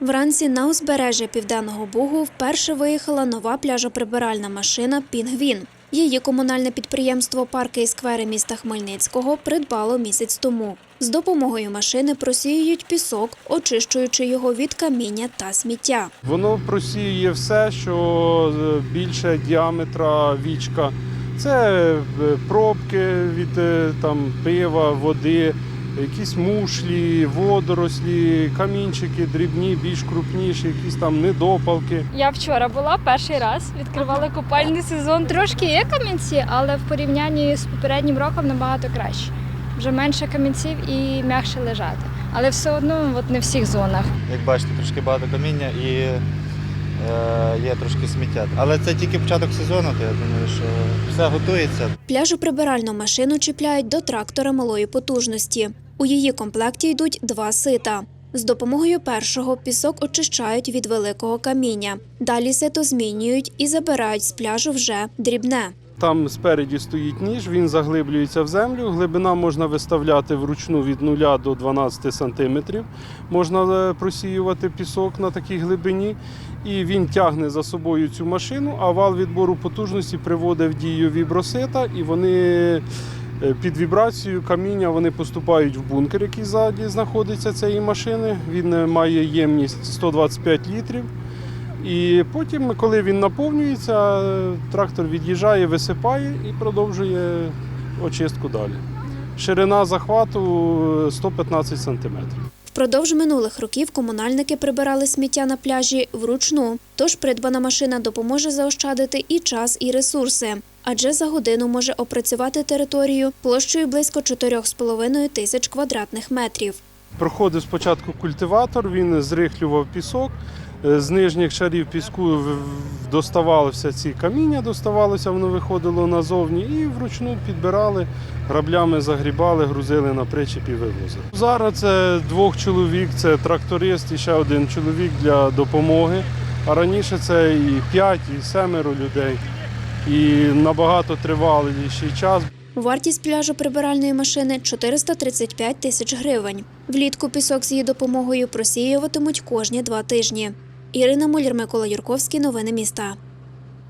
Вранці на узбережжя Південного Бугу вперше виїхала нова пляжоприбиральна машина Пінгвін. Її комунальне підприємство Парки і сквери міста Хмельницького придбало місяць тому. З допомогою машини просіюють пісок, очищуючи його від каміння та сміття. Воно просіює все, що е, більше діаметра вічка. Це е, пробки від е, там, пива, води, якісь мушлі, водорослі, камінчики дрібні, більш крупніші, якісь там недопалки. Я вчора була перший раз, відкривали купальний сезон. Трошки є камінці, але в порівнянні з попереднім роком набагато краще. Вже менше камінців і м'якше лежати. Але все одно от не в всіх зонах. Як бачите, трошки багато каміння і е, є трошки сміття. Але це тільки початок сезону, то я думаю, що все готується. Пляжоприбиральну машину чіпляють до трактора малої потужності. У її комплекті йдуть два сита. З допомогою першого пісок очищають від великого каміння. Далі сито змінюють і забирають з пляжу вже дрібне. Там спереді стоїть ніж, він заглиблюється в землю. Глибина можна виставляти вручну від 0 до 12 сантиметрів. Можна е, просіювати пісок на такій глибині. І він тягне за собою цю машину, а вал відбору потужності приводить в дію вібросита, і вони під вібрацією каміння вони поступають в бункер, який ззаді знаходиться цієї машини. Він е, має ємність 125 літрів. І потім, коли він наповнюється, трактор від'їжджає, висипає і продовжує очистку далі. Ширина захвату 115 сантиметрів. Впродовж минулих років комунальники прибирали сміття на пляжі вручну, тож придбана машина допоможе заощадити і час, і ресурси. Адже за годину може опрацювати територію площею близько 4,5 тисяч квадратних метрів. Проходив спочатку культиватор, він зрихлював пісок. Е, З нижніх шарів піску доставалося ці каміння, доставалося, воно виходило назовні і вручну підбирали, граблями загрібали, грузили на причіп і вивозили. Зараз це двох чоловік, це тракторист і ще один чоловік для допомоги. А раніше це і п'ять, і семеро людей. І набагато триваліший час. Вартість пляжу прибиральної машини 435 тисяч гривень. Влітку пісок з її допомогою просіюватимуть кожні два тижні. Ірина Мулір, Микола Юрковський. Новини міста.